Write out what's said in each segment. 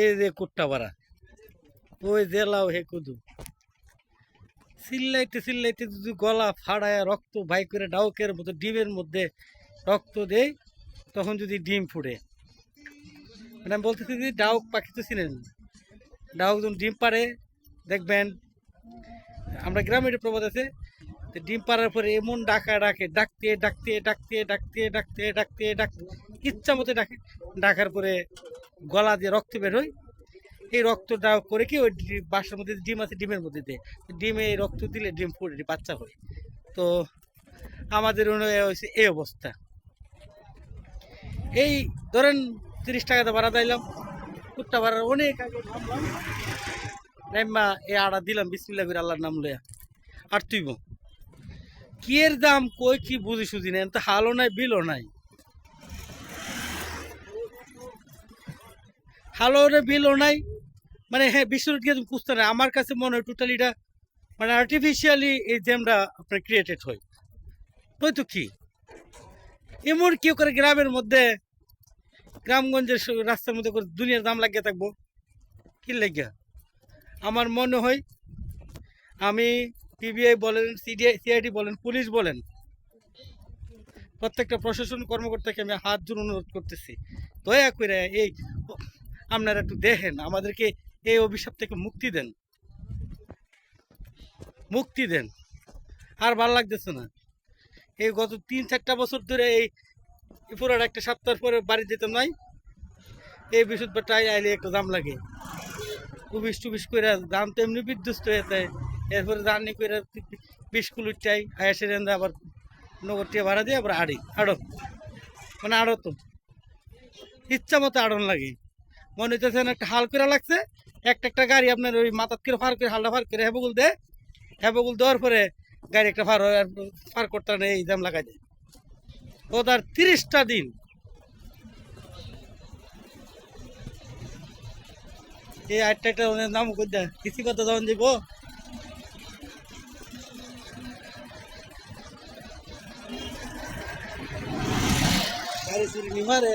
এই যে কুট্টা পাড়া ওই জেলাও হে কুদু? চিল্লাইতে চিল্লাইতে যদি গলা ফাড়ায় রক্ত বাই করে ডাউকের মতো ডিমের মধ্যে রক্ত দেয় তখন যদি ডিম মানে আমি বলতেছি যে ডাউক পাখি তো চিনেন যখন ডিম পারে দেখবেন আমরা গ্রামে একটা প্রবাদ আছে ডিম পাড়ার পরে এমন ডাকা ডাকে, ডাকতে ডাকতে ডাকতে ডাকতে ডাকতে ডাকতে ডাকতে, ইচ্ছা মতো ডাকে। ডাকার পরে গলা দিয়ে রক্ত বের হয় এই রক্তটা করে কি ওই বাসার মধ্যে ডিম আছে, ডিমের মধ্যে দেয়। ডিমে রক্ত দিলে ডিম ফুটে বাচ্চা হয়। তো আমাদের হয়েছে এই অবস্থা। এই ধরেন তিরিশ টাকাতে ভাড়া দিলাম, কুত্তা ভাড়া অনেক আগে এই আড়া দিলাম বিসমিল্লা করে আল্লাহর নাম লইয়া। আর তুইব? কি এর দাম কই, কি বুঝি সুঝি নেই তো হালও নাই, বিলও নাই। হালো রে বিলও নাই। মানে হ্যাঁ বিশ্বরোড গিয়ে তুমি বুঝতে না আমার কাছে মনে হয় টোটালি এটা মানে আর্টিফিশিয়ালি এই জ্যামটা আপনার ক্রিয়েটেড হয়। নয়তো কি? এমন কেউ করে গ্রামের মধ্যে, গ্রামগঞ্জের রাস্তার মধ্যে করে দুনিয়ার দাম লাগিয়ে থাকব। কি লাগিয়া? আমার মনে হয়, আমি পিবিআই বলেন সিডিআই সিআইডি বলেন, পুলিশ বলেন, প্রত্যেকটা প্রশাসন কর্মকর্তাকে আমি হাত জোর অনুরোধ করতেছি। দয়া করে এই আপনারা একটু দেখেন, আমাদেরকে এই অভিশাপ থেকে মুক্তি দেন। মুক্তি দেন। আর ভালো লাগতেছে না। এই গত তিন, চারটা বছর ধরে এই পুরোটা একটা সপ্তাহ পরে বাড়ি যেতাম নাই, এই বিশুদ্ধটাই আইলে একটু দাম লাগে। টুবিশ টুবিশ করে দাম তো এমনি বিধ্বস্ত হয়ে যায়। এরপরে জার্নি করে বিশ কুলির চাই আয়াসের আবার নগর টিয়া ভাড়া দিয়ে আবার আড়ি, আড়ত। মানে আড়ত। ইচ্ছা মতো আড়ন লাগে। মনে না একটা হাল করে লাগছে। একটা একটা গাড়ি আপনার ওই মাথার করে ফার করে হালটা ফার করে হেবগুল দে হেবগুল দেওয়ার পরে গাড়ি একটা ফার হয় ফার করতে না, এই দাম লাগাই দেয়। ও তার তিরিশটা দিন। এই আটটা একটা নাম কই দেয়? কৃষি কথা যখন দিব। গাড়ি চুরি নিমারে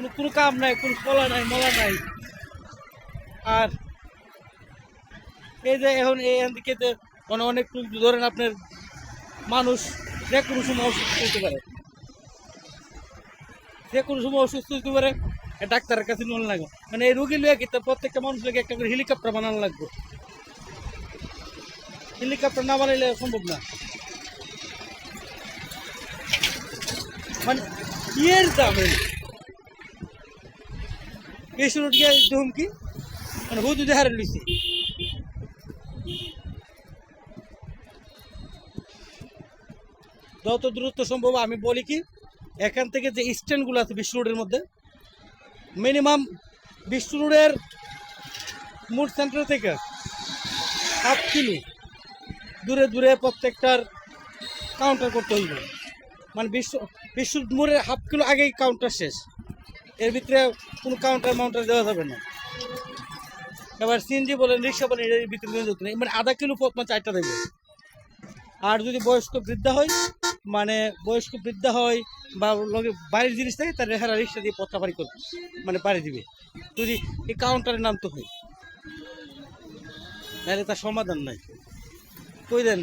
কোনো কোনো কাম নাই, কোনো কলা নাই, মলা নাই। আর এই যে এখন দিকে যে মানে অনেক ধরেন আপনার মানুষ যে কোনো সময় অসুস্থ হতে পারে। যে কোনো সময় অসুস্থ হতে পারে ডাক্তারের কাছে নিয়ে লাগে। মানে এই রুগী কিন্তু প্রত্যেকটা মানুষ লিয়ে একটা করে হেলিকপ্টার বানানো লাগবে? হেলিকপ্টার না বানাইলে সম্ভব না। মানে ইয়ের দাম বেশি গিয়ে দেখুন কি মানে হুদু দেহারে লইছে যত দ্রুত সম্ভব আমি বলি কি, এখান থেকে যে স্ট্যান্ডগুলো আছে বিশ্ব রোডের মধ্যে মিনিমাম বিশ্ব রোডের মুড সেন্টার থেকে হাফ কিলো দূরে দূরে প্রত্যেকটার কাউন্টার করতে হইবে। মানে বিশ্ব বিশ্ব মোড়ের হাফ কিলো আগেই কাউন্টার শেষ। ভিতরে কোনো কাউন্টার মাউন্টার দেওয়া যাবে না। এবার সিএনজি বলেন, রিক্সা বলেন, এর ভিতরে দেওয়া যেত না মানে আধা কিলো পথ মানে চারটা দেবে। আর যদি বয়স্ক বৃদ্ধা হয় মানে বয়স্ক বৃদ্ধা হয় বা লগে বাড়ির জিনিস থাকে তার রেহারা রিক্সা দিয়ে পথটা বাড়ি করবে মানে পাড়ি দিবে। যদি এই কাউন্টারে নামতে হয় নাহলে তার সমাধান নাই। কই দেন?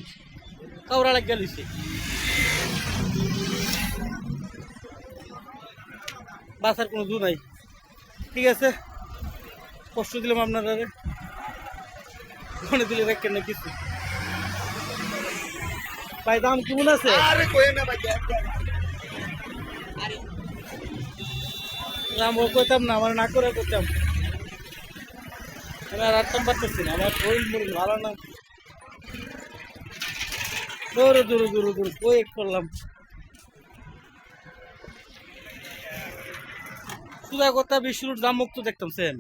কাউরা লাগ গেলিছে বাসার কোনো দু নাই। ঠিক আছে? কষ্ট দিলাম আপনারা মনে দিলে রাখেন না কিছু। ভাই দাম কেমন আছে? দাম ও কইতাম না আমার না করে করতাম আমি আর আটতাম পারতেছি না আমার শরীর মরিল ভালো না। দূরে দূরে দূরে দূরে কই করলাম? সুদা কথা বিশ্বরুট দাম মুক্ত দেখতাম সেম